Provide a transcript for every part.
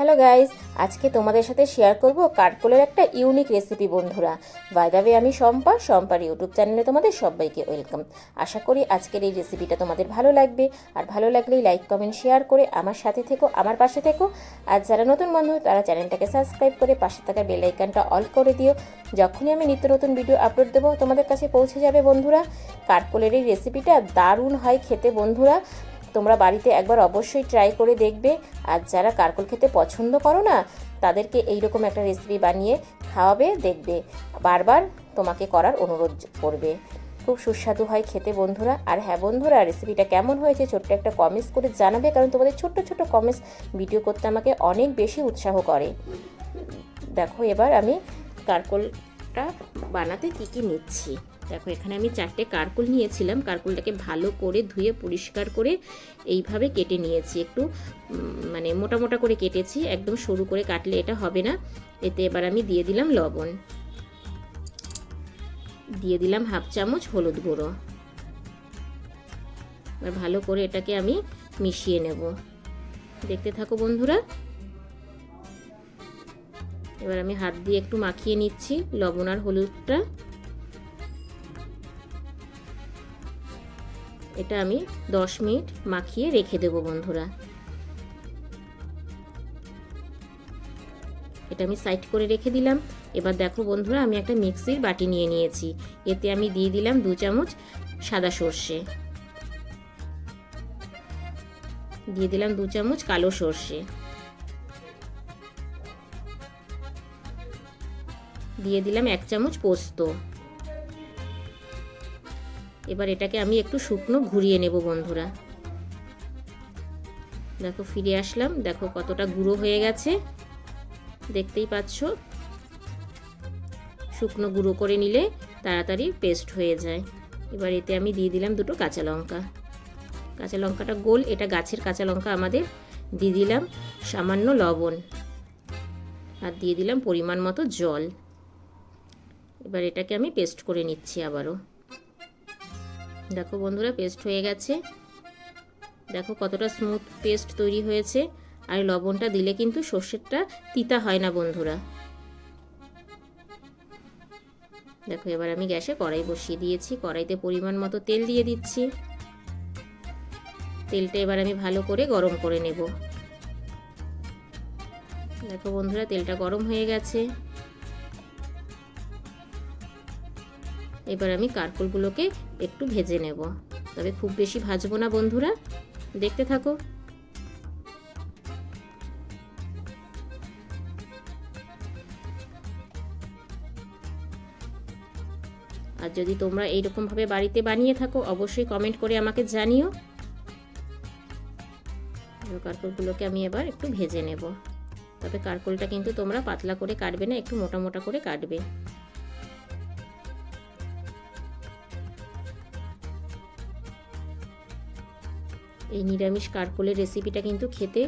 Hello guys আজকে তোমাদের সাথে শেয়ার করব কাঠকোলের একটা ইউনিক রেসিপি বন্ধুরা। বাইদাবে আমি শম্পা, শম্পার ইউটিউব চ্যানেলে তোমাদের সবাইকে ওয়েলকাম আশা করি আজকের এই রেসিপিটা তোমাদের ভালো লাগবে। আর ভালো লাগলেই লাইক কমেন্ট শেয়ার করে আমার সাথে থেকো, আমার পাশে থেকো। আর যারা নতুন বন্ধু, তারা চ্যানেলটাকে সাবস্ক্রাইব করে পাশে থাকা বেল আইকনটা অল করে দিও। যখনই আমি নিত্য নতুন ভিডিও আপলোড দেবো, তোমাদের কাছে পৌঁছে যাবে, বন্ধুরা। কাঠকোলের এই রেসিপিটা দারুণ হয় খেতে, বন্ধুরা। তোমরা বাড়িতে একবার অবশ্যই ট্রাই করে দেখবে। আর যারা কারকল খেতে পছন্দ করো না, তাদেরকে এইরকম একটা রেসিপি বানিয়ে খাওয়াবে, দেখবে। বারবার তোমাকে করার অনুরোধ করবে। খুব সুস্বাদু হয় খেতে বন্ধুরা। আর হ্যাঁ বন্ধুরা রেসিপিটা কেমন হয়েছে ছোট্ট একটা কমেন্টস করে জানাবে, কারণ তোমাদের ছোট্ট ছোট্ট কমেন্টস ভিডিও করতে আমাকে অনেক বেশি উৎসাহ করে। দেখো এবার আমি কারকলটা বানাতে কি কি নিচ্ছি। দেখো, এখানে আমি চারটে কারকুল নিয়েছিলাম। কারকুলটাকে ভালো করে ধুয়ে, পরিষ্কার করে এইভাবে কেটে নিয়েছি। একটু মানে মোটা মোটা করে কেটেছি। একদম সরু করে কাটলে এটা হবে না। এতে এবার আমি দিয়ে দিলাম লবণ। দিয়ে দিলাম হাফ চামচ হলুদ গুঁড়ো। এবার ভালো করে এটাকে আমি মিশিয়ে নেব। দেখতে থাকো বন্ধুরা। এবার আমি হাত দিয়ে একটু মাখিয়ে নিচ্ছি লবণ আর হলুদটা। এটা আমি দশ মিনিট মাখিয়ে রেখে দেব বন্ধুরা। এটা আমি সাইড করে রেখে দিলাম। এবার দেখো বন্ধুরা, আমি একটা মিক্সির বাটি নিয়ে নিয়েছি। এতে আমি দিয়ে দিলাম দু চামচ সাদা সর্ষে। দিয়ে দিলাম দু চামচ কালো সর্ষে। দিয়ে দিলাম এক চামচ পোস্ত। এবার এটাকে আমি একটু শুকনো ঘুরিয়ে নেব, বন্ধুরা। দেখো, ফিরে আসলাম। দেখো কতটা গুঁড়ো হয়ে গেছে। দেখতেই পাচ্ছ? শুকনো গুঁড়ো করে নিলে তাড়াতাড়ি পেস্ট হয়ে যায়। এবার এতে আমি দিয়ে দিলাম দুটো কাঁচা লঙ্কা। কাঁচা লঙ্কাটা গোল, এটা গাছের কাঁচা লঙ্কা আমাদের দিয়ে দিলাম সামান্য লবণ। আর দিয়ে দিলাম পরিমাণ মতো জল। এবার এটাকে আমি পেস্ট করে নিচ্ছি আবারও। দেখো বন্ধুরা পেস্ট হয়ে গেছে। দেখো কতটা স্মুথ পেস্ট তৈরি হয়েছে। আর লবণটা দিলে কিন্তু সর্ষেরটা তিতা হয় না বন্ধুরা। দেখো এবার আমি গ্যাসে কড়াই বসিয়ে দিয়েছি। কড়াইতে পরিমাণ মতো তেল দিয়ে দিচ্ছি। তেলটা এবার আমি ভালো করে গরম করে নেব। দেখো বন্ধুরা, তেলটা গরম হয়ে গেছে। এবার আমি কারকুলগুলোকে একটু ভেজে নেব। তবে খুব বেশি ভাজবো না বন্ধুরা। দেখতে থাকো। আর যদি তোমরা এইরকমভাবে বাড়িতে বানিয়ে থাকো, অবশ্যই কমেন্ট করে আমাকে জানিও। কারকুলগুলোকে আমি এবার একটু ভেজে নেব। তবে কারকুলটা কিন্তু তোমরা পাতলা করে কাটবে না, একটু মোটা মোটা করে কাটবে। এই নিরামিষ কারকোলের রেসিপিটা কিন্তু খেতে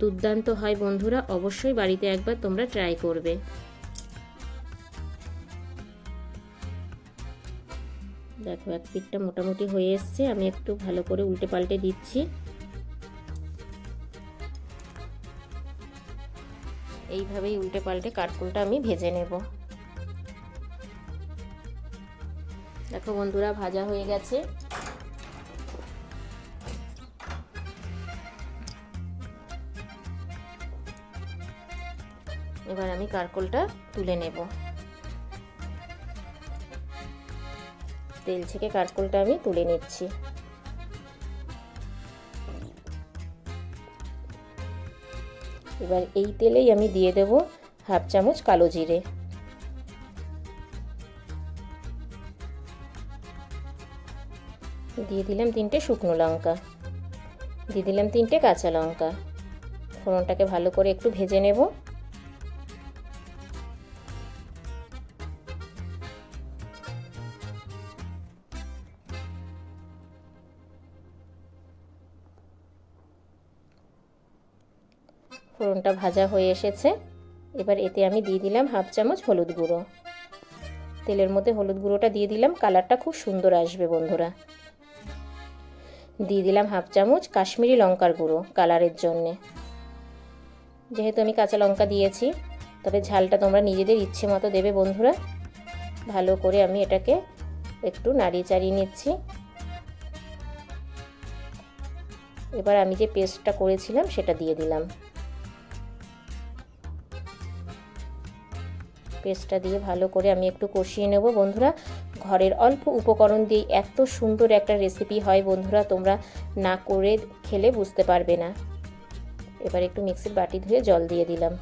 দুর্দান্ত হয় বন্ধুরা। অবশ্যই বাড়িতে একবার তোমরা ট্রাই করবে। দেখো, এক পিঠটা মোটামুটি হয়ে এসছে। আমি একটু ভালো করে উল্টে পাল্টে দিচ্ছি। এইভাবেই উল্টে পাল্টে কাঠকুলটা আমি ভেজে নেব। দেখো বন্ধুরা, ভাজা হয়ে গেছে। এবার আমি কারকোলটা তুলে নেব। তেল থেকে কারকোলটা আমি তুলে নিচ্ছি। এবার এই তেলেই আমি দিয়ে দেব হাফ চামচ কালো জিরে। দিয়ে দিলাম তিনটে শুকনো লঙ্কা। দিয়ে দিলাম তিনটে কাঁচা লঙ্কা। ফোড়নটাকে ভালো করে একটু ভেজে নেব। ফোড়নটা ভাজা হয়ে এসেছে। এবার এতে আমি দিয়ে দিলাম হাফ চামচ হলুদ গুঁড়ো। তেলের মধ্যে হলুদ গুঁড়োটা দিয়ে দিলাম, কালারটা খুব সুন্দর আসবে বন্ধুরা। দিয়ে দিলাম হাফ চামচ কাশ্মীরি লঙ্কার গুঁড়ো কালারের জন্যে। যেহেতু আমি কাঁচা লঙ্কা দিয়েছি, তবে ঝালটা তোমরা নিজেদের ইচ্ছে মতো দেবে বন্ধুরা। ভালো করে আমি এটাকে একটু নাড়িয়ে চাড়িয়ে নিচ্ছি। এবার আমি যে পেস্টটা করেছিলাম সেটা দিয়ে দিলাম। পেস্টটা দিয়ে ভালো করে আমি একটু কষিয়ে নেব। বন্ধুরা, ঘরের অল্প উপকরণ দিয়ে এত সুন্দর একটা রেসিপি হয় বন্ধুরা, তোমরা না করে খেলে বুঝতে পারবে না। এবার একটু মিক্সির বাটি ধুয়ে জল দিয়ে দিলাম।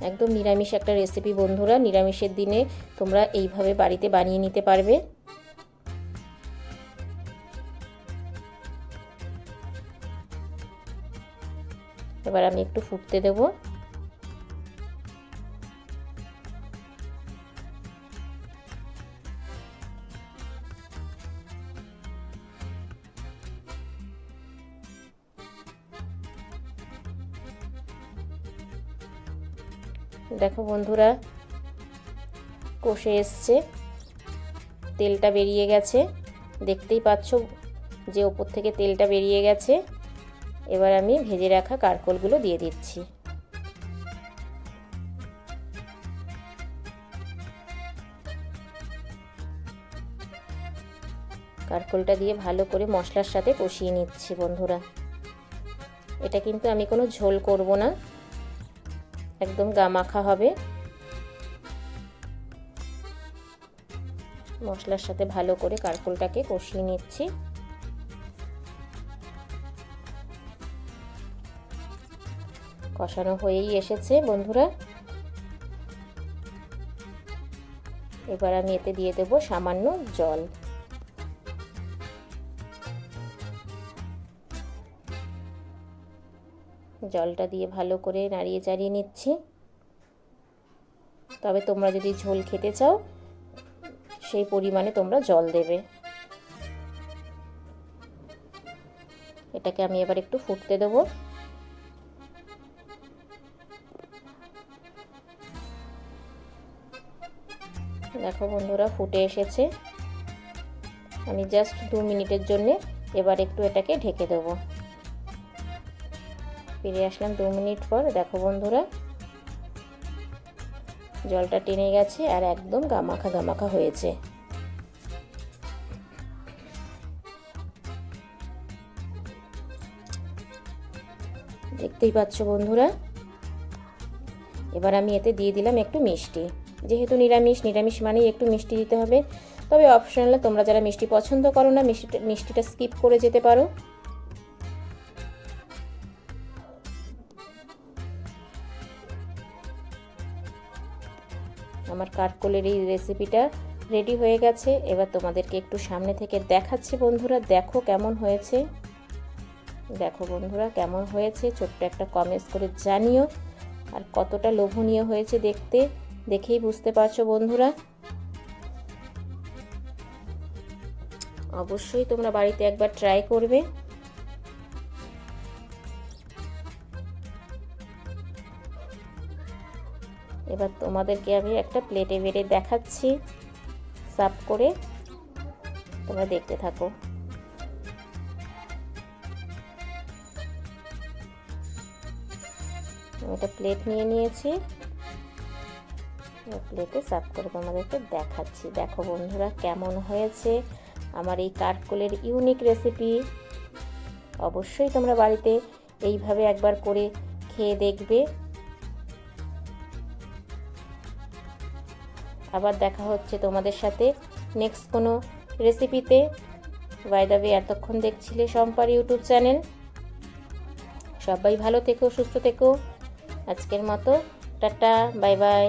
একদম নিরামিষ একটা রেসিপি বন্ধুরা, নিরামিষের দিনে তোমরা এইভাবে বাড়িতে বানিয়ে নিতে পারবে। এবার আমি একটু ফুটতে দেবো। দেখো বন্ধুরা, কষে এসছে। তেলটা বেরিয়ে গেছে। দেখতেই পাচ্ছ যে ওপর থেকে তেলটা বেরিয়ে গেছে। এবার আমি ভেজে রাখা কারকলগুলো দিয়ে দিচ্ছি। কারকলটা দিয়ে ভালো করে মশলার সাথে কষিয়ে নিচ্ছি বন্ধুরা। এটা কিন্তু আমি কোনো ঝোল করব না। একদম গামাখা হবে। মশলার সাথে ভালো করে কারকলটাকে কষিয়ে নিচ্ছি। কষানো হয়েই এসেছে, বন্ধুরা। এবার আমি এতে দিয়ে দেব সামান্য জল। জলটা দিয়ে ভালো করে নাড়িয়ে চাড়িয়ে নিচ্ছি। তবে তোমরা যদি ঝোল খেতে চাও, সেই পরিমাণে তোমরা জল দেবে। এটাকে আমি এবার একটু ফুটতে দেবো। দেখো বন্ধুরা, ফুটে এসেছে। আমি জাস্ট দু মিনিটের জন্যে এবার একটু এটাকে ঢেকে দেবো। ফিরে আসলাম দু মিনিট পর। দেখো বন্ধুরা, জলটা টেনে গেছে আর একদম গামাখা গামাখা হয়েছে। দেখতেই পাচ্ছ বন্ধুরা, এবার আমি এতে দিয়ে দিলাম একটু মিষ্টি। যেহেতু নিরামিষ নিরামিষ মানেই একটু মিষ্টি দিতে হবে। তবে অপশনালে তোমরা যারা মিষ্টি পছন্দ করো না, মিষ্টিটা মিষ্টিটা স্কিপ করে যেতে পারো। আমার কাঠকোলের এই রেসিপিটা রেডি হয়ে গেছে। এবার তোমাদেরকে একটু সামনে থেকে দেখাচ্ছি বন্ধুরা। দেখো কেমন হয়েছে। দেখো বন্ধুরা কেমন হয়েছে। ছোট্ট একটা কমেন্টস করে জানিও। আর কতটা লোভনীয় হয়েছে দেখতে। দেখেই বুঝতে পারছ বন্ধুরা? অবশ্যই তোমরা বাড়িতে একবার ট্রাই করবে। এবার তোমাদেরকে আমি একটা প্লেটে বেড়ে দেখাচ্ছি। সার্ভ করে তোমরা দেখতে থাকো। একটা প্লেট নিয়ে নিয়েছি। প্লেটে সার্ভ করে তোমাদেরকে দেখাচ্ছি। দেখো বন্ধুরা কেমন হয়েছে আমার এই কাঠকোলের ইউনিক রেসিপি অবশ্যই তোমরা বাড়িতে এইভাবে একবার করে খেয়ে দেখবে। আবার দেখা হচ্ছে তোমাদের সাথে নেক্সট কোনো রেসিপিতে বাই দ্য ওয়ে এতক্ষণ দেখছিলে সম্পার ইউটিউব চ্যানেল। সবাই ভালো থেকো, সুস্থ থেকো। আজকের মতো, টাটা বাই বাই